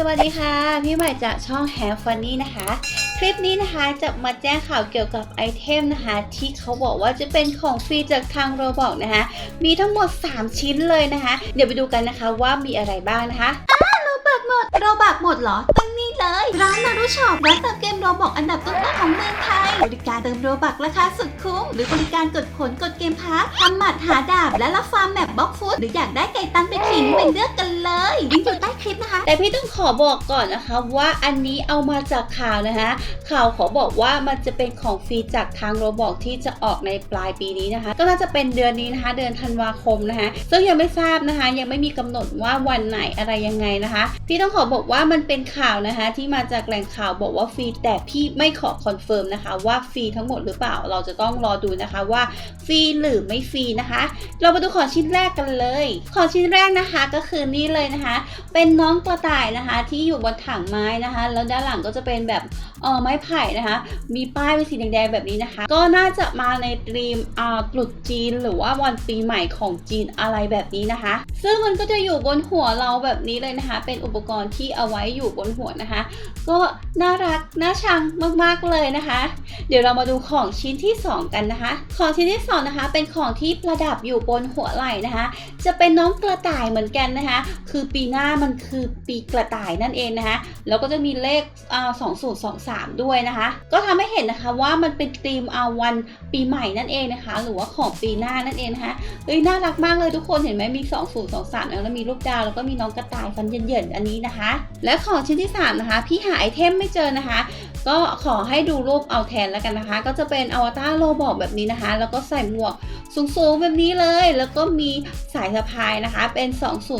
สวัสดีค่ะ พี่ใหม่จากช่อง Have Funny นะคะ คลิปนี้นะคะจะมาแจ้งข่าวเกี่ยวกับไอเทมนะคะ ที่เขาบอกว่าจะเป็นของฟรีจากทางโรบอกนะคะ มีทั้งหมด 3 ชิ้นเลยนะคะ เดี๋ยวไปดูกันนะคะว่ามีอะไรบ้างนะคะโรบักหมดโรบักหมดเหรอตั้งนี่เลย ร้านนารุช็อปร้านเติมเกมโรบอกอันดับต้นๆของเมืองไทย บริการเติมโรบักราคาสุดคุ้ม หรือบริการกดผลกดเกมพาร์ททำหมัดหาดาบ และรับฟาร์มแมปบล็อกฟุตหรืออยากได้ไก่ตันไปขิงเป็นเลือกกันเลยลิงก์อยู่ใต้คลิปนะคะ แต่พี่ต้องขอบอกก่อนนะคะว่าอันนี้เอามาจากข่าวนะคะข่าวขอบอกว่ามันจะเป็นของฟรีจากทางโรบอกที่จะออกในปลายปีนี้นะคะ ก็น่าจะเป็นเดือนนี้นะคะ เดือนธันวาคมนะคะ ซึ่งยังไม่ทราบนะคะ ยังไม่มีกำหนดว่าวันไหนอะไรยังไงนะคะ พี่ต้องขอบอกว่ามันเป็นข่าวนะคะ ที่มาจากแหล่งข่าวบอกว่าฟรีแต่พี่ไม่ขอคอนเฟิร์มนะคะว่าว่าฟรีทั้งหมดหรือเปล่า เราจะต้องรอดูนะคะว่าฟรีหรือไม่ฟรีนะคะ เรามาดูของชิ้นแรกกันเลย ของชิ้นแรกนะคะก็คือนี่เลยนะคะ เป็นน้องกระต่ายนะคะ ที่อยู่บนถังไม้นะคะ แล้วด้านหลังก็จะเป็นแบบเออไม้ไผ่นะคะ มีป้ายเป็นสีแดงๆแบบนี้นะคะ ก็น่าจะมาในตรีมอ่าตรุษจีนหรือว่าวันปีใหม่ของจีนอะไรแบบนี้นะคะ ซึ่งมันก็จะอยู่บนหัวเราแบบนี้เลยนะคะ เป็นอุปกรณ์ที่เอาไว้อยู่บนหัวนะคะ ก็น่ารักน่าชังมากๆเลยนะคะเดี๋ยวเรามาดูของชิ้นที่ 2 กันนะคะ ของชิ้นที่ 2 นะคะ เป็นของที่ประดับอยู่บนหัวไหล่นะคะ จะเป็นน้องกระต่ายเหมือนกันนะคะ คือปีหน้ามันคือปีกระต่ายนั่นเองนะคะ แล้วก็จะมีเลขสอ่า2023ด้วยนะคะ ก็ทำให้เห็นนะคะว่ามันเป็นธีมอาวันปีใหม่นั่นเองนะคะ หรือว่าของปีหน้านั่นเองนะคะเฮ้ยน่ารักมากเลยทุกคนเห็นไหมมี 2023 แล้วมีรูปดาวแล้วก็มีน้องกระต่ายฟันเยินๆอันนี้นะคะ และของชิ้นที่ 3 นะคะ พี่หาไอเทมไม่เจอนะคะ ก็ขอให้ดูรูปเอาแทนแล้วกันนะคะ ก็จะเป็นอวตารโลบอกแบบนี้นะคะ แล้วก็ใส่หมวกสูงๆแบบนี้เลย แล้วก็มีสายสะพายนะคะ เป็น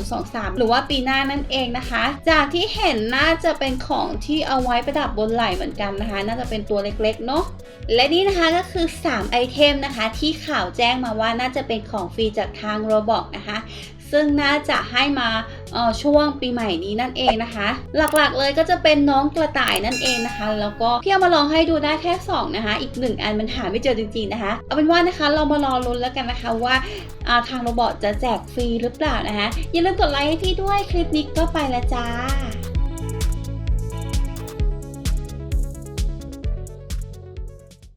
2023 หรือว่าปีหน้านั่นเองนะคะ จากที่เห็นน่าจะเป็นของที่เอาไว้ประดับบนไหล่เหมือนกันนะคะ น่าจะเป็นตัวเล็กๆเนาะและนี่นะคะก็คือ 3 ไอเทมนะคะ ที่ข่าวแจ้งมาว่าน่าจะเป็นของฟรีจากทางโรบอกนะคะ ซึ่งน่าจะให้มา ช่วงปีใหม่นี้นั่นเองนะคะ หลักๆเลยก็จะเป็นน้องกระต่ายนั่นเองนะคะ แล้วก็พี่เอามาลองให้ดูได้แค่2นะคะ อีก 1 อันมันหาไม่เจอจริงๆนะคะ เอาเป็นว่านะคะเรามารอลุ้นแล้วกันนะคะว่าอ่าทางโรบอทจะแจกฟรีหรือเปล่านะคะอย่าลืมกดไลค์ให้พี่ด้วยคลิปนี้ก็ไปละจ้า